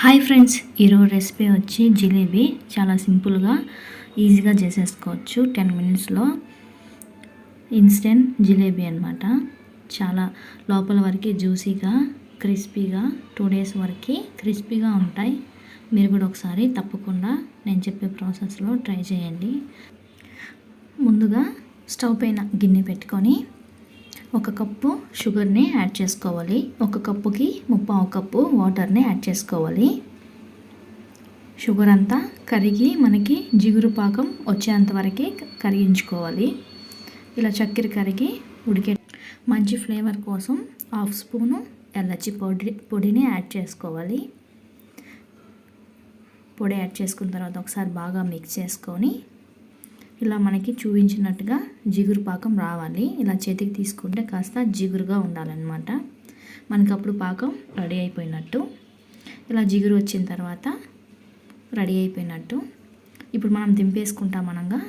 Hi friends ఈరోజు recipe వచ్చి జిలేబీ. చాలా సింపుల్గా ఈజీగా చేసేసుకోవచ్చు. టెన్ మినిట్స్లో ఇన్స్టెంట్ జిలేబీ అనమాట చాలా లోపల వరకు జ్యూసీగా క్రిస్పీగా టూ డేస్ వరకు క్రిస్పీగా ఉంటాయి. మీరు కూడా ఒకసారి తప్పకుండా నేను చెప్పే ప్రాసెస్లో ట్రై చేయండి. ముందుగా స్టవ్ పైన గిన్నె పెట్టుకొని ఒక కప్పు షుగర్ని యాడ్ చేసుకోవాలి. ఒక కప్పుకి ముప్పావు కప్పు వాటర్ని యాడ్ చేసుకోవాలి. షుగర్ అంతా కరిగి మనకి జిగురు పాకం వచ్చేంతవరకు కరిగించుకోవాలి. ఇలా చక్కెర కరిగి ఉడికే మంచి ఫ్లేవర్ కోసం హాఫ్ స్పూను ఎల్లచి పొడి పొడిని యాడ్ చేసుకోవాలి. పొడి యాడ్ చేసుకున్న తర్వాత ఒకసారి బాగా మిక్స్ చేసుకొని ఇలా మనకి చూపించినట్టుగా జిగురు పాకం రావాలి. ఇలా చేతికి తీసుకుంటే కాస్త జిగురుగా ఉండాలన్నమాట. మనకి అప్పుడు పాకం రెడీ అయిపోయినట్టు. ఇలా జిగురు వచ్చిన తర్వాత రెడీ అయిపోయినట్టు. ఇప్పుడు మనం దింపేసుకుంటాం అనగా.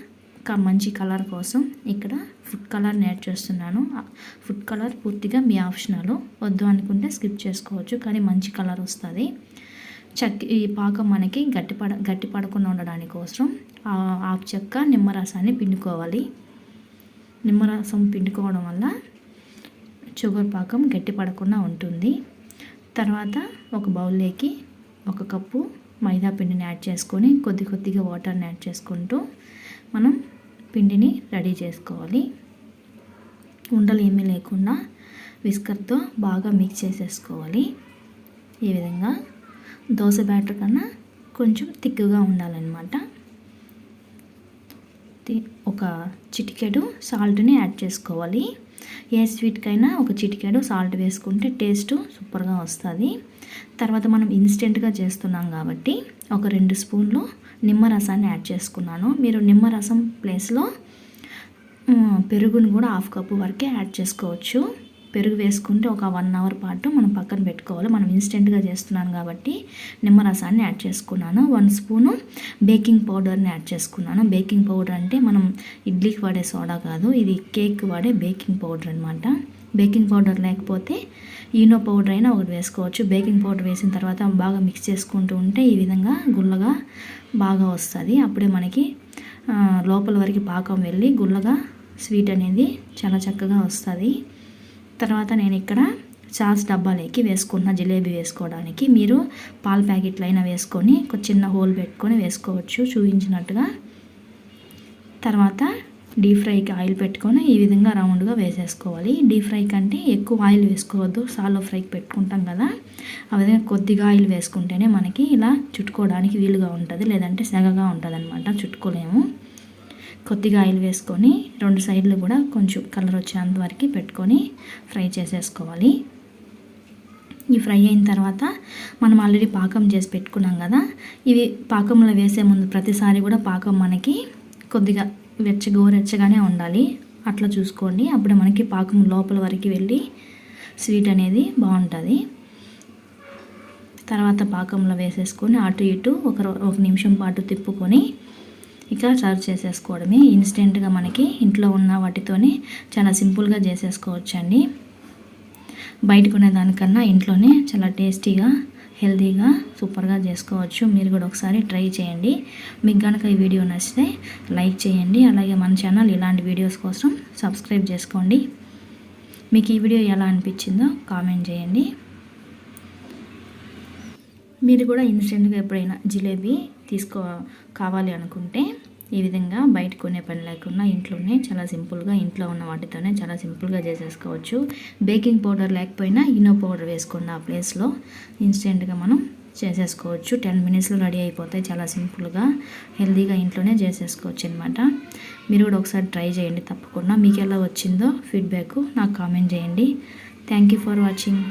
మంచి కలర్ కోసం ఇక్కడ ఫుడ్ కలర్ని యాడ్ చేస్తున్నాను. ఫుడ్ కలర్ పూర్తిగా మీ ఆప్షనల్. వద్దు అనుకుంటే స్కిప్ చేసుకోవచ్చు కానీ మంచి కలర్ వస్తుంది. చక్కె ఈ పాకం మనకి గట్టిపడ గట్టి పడకుండా ఉండడానికి కోసం ఆకు చెక్క నిమ్మరసాన్ని పిండుకోవాలి. నిమ్మరసం పిండుకోవడం వల్ల షుగర్ పాకం గట్టి పడకుండా ఉంటుంది. తర్వాత ఒక బౌల్లోకి ఒక కప్పు మైదా పిండిని యాడ్ చేసుకొని కొద్ది కొద్దిగా వాటర్ని యాడ్ చేసుకుంటూ మనం పిండిని రెడీ చేసుకోవాలి. ఉండలు ఏమీ లేకుండా విస్కర్తో బాగా మిక్స్ చేసేసుకోవాలి. ఈ విధంగా దోశ బ్యాటర్ కన్నా కొంచెం థిక్గా ఉండాలన్నమాట. ఒక చిటికెడు సాల్ట్ని యాడ్ చేసుకోవాలి. ఏ స్వీట్కైనా ఒక చిటికెడు సాల్ట్ వేసుకుంటే టేస్ట్ సూపర్గా వస్తుంది. తర్వాత మనం ఇన్స్టెంట్గా చేస్తున్నాం కాబట్టి ఒక రెండు స్పూన్లు నిమ్మరసాన్ని యాడ్ చేసుకున్నాను. మీరు నిమ్మరసం ప్లేస్లో పెరుగును కూడా హాఫ్ కప్పు వరకే యాడ్ చేసుకోవచ్చు. పెరుగు వేసుకుంటే ఒక వన్ అవర్ పాటు మనం పక్కన పెట్టుకోవాలి. మనం ఇన్స్టెంట్గా చేస్తున్నాను కాబట్టి నిమ్మరసాన్ని యాడ్ చేసుకున్నాను. వన్ స్పూను బేకింగ్ పౌడర్ని యాడ్ చేసుకున్నాను. బేకింగ్ పౌడర్ అంటే మనం ఇడ్లీకి వాడే సోడా కాదు ఇది కేక్ వాడే బేకింగ్ పౌడర్ అనమాట బేకింగ్ పౌడర్ లేకపోతే ఈనో పౌడర్ అయినా ఒకటి వేసుకోవచ్చు. బేకింగ్ పౌడర్ వేసిన తర్వాత బాగా మిక్స్ చేసుకుంటూ ఉంటే ఈ విధంగా గుల్లగా బాగా వస్తుంది. అప్పుడే మనకి లోపల వరకు పాకం వెళ్ళి గుల్లగా స్వీట్ అనేది చాలా చక్కగా వస్తుంది. తర్వాత నేను ఇక్కడ చాస్ డబ్బాలోకి వేసుకున్న జిలేబీ వేసుకోవడానికి. మీరు పాల ప్యాకెట్లు అయినా వేసుకొని ఒక చిన్న హోల్ పెట్టుకొని వేసుకోవచ్చు చూపించినట్టుగా. తర్వాత డీప్ ఫ్రైకి ఆయిల్ పెట్టుకొని ఈ విధంగా రౌండ్గా వేసేసుకోవాలి. డీప్ ఫ్రై కంటే ఎక్కువ ఆయిల్ వేసుకోవద్దు సాలో ఫ్రైకి పెట్టుకుంటాం కదా. ఆ విధంగా కొద్దిగా ఆయిల్ వేసుకుంటేనే మనకి ఇలా చుట్టుకోవడానికి వీలుగా ఉంటుంది లేదంటే సెగగా ఉంటుంది అనమాట చుట్టుకోలేము. కొద్దిగా ఆయిల్ వేసుకొని రెండు సైడ్లు కూడా కొంచెం కలర్ వచ్చేంత వరకు పెట్టుకొని ఫ్రై చేసేసుకోవాలి. ఈ ఫ్రై అయిన తర్వాత మనం ఆల్రెడీ పాకం చేసి పెట్టుకున్నాం కదా ఇవి పాకంలో వేసే ముందు ప్రతిసారి కూడా పాకం మనకి కొద్దిగా వెచ్చ గోరెచ్చగానే ఉండాలి. అట్లా చూసుకోండి. అప్పుడు మనకి పాకం లోపల వరకు వెళ్ళి స్వీట్ అనేది బాగుంటుంది. తర్వాత పాకంలో వేసేసుకొని అటు ఇటు ఒక ఒక నిమిషం పాటు తిప్పుకొని ఇక సర్వ్ చేసేసుకోవడమే. ఇన్స్టెంట్గా మనకి ఇంట్లో ఉన్న వాటితోనే చాలా సింపుల్గా చేసేసుకోవచ్చండి. బయట కొనేదానికన్నా ఇంట్లోనే చాలా టేస్టీగా హెల్తీగా సూపర్గా చేసుకోవచ్చు. మీరు కూడా ఒకసారి ట్రై చేయండి. మీకు కనుక ఈ వీడియో నచ్చితే లైక్ చేయండి. అలాగే మన ఛానల్ ఇలాంటి వీడియోస్ కోసం సబ్స్క్రైబ్ చేసుకోండి. మీకు ఈ వీడియో ఎలా అనిపించిందో కామెంట్ చేయండి. మీరు కూడా ఇన్స్టెంట్గా ఎప్పుడైనా జిలేబీ తీసుకో కావాలి అనుకుంటే ఈ విధంగా బయట కొనే పని లేకుండా ఇంట్లోనే చాలా సింపుల్గా ఇంట్లో ఉన్న వాటితోనే చాలా సింపుల్గా చేసేసుకోవచ్చు. బేకింగ్ పౌడర్ లేకపోయినా ఇనో పౌడర్ వేసుకున్న ఆ ప్లేస్లో ఇన్స్టెంట్గా మనం చేసేసుకోవచ్చు. టెన్ మినిట్స్లో రెడీ అయిపోతాయి. చాలా సింపుల్గా హెల్తీగా ఇంట్లోనే చేసేసుకోవచ్చు అనమాట మీరు కూడా ఒకసారి ట్రై చేయండి తప్పకుండా. మీకు ఎలా వచ్చిందో ఫీడ్బ్యాక్ నాకు కామెంట్ చేయండి. Thank you for watching.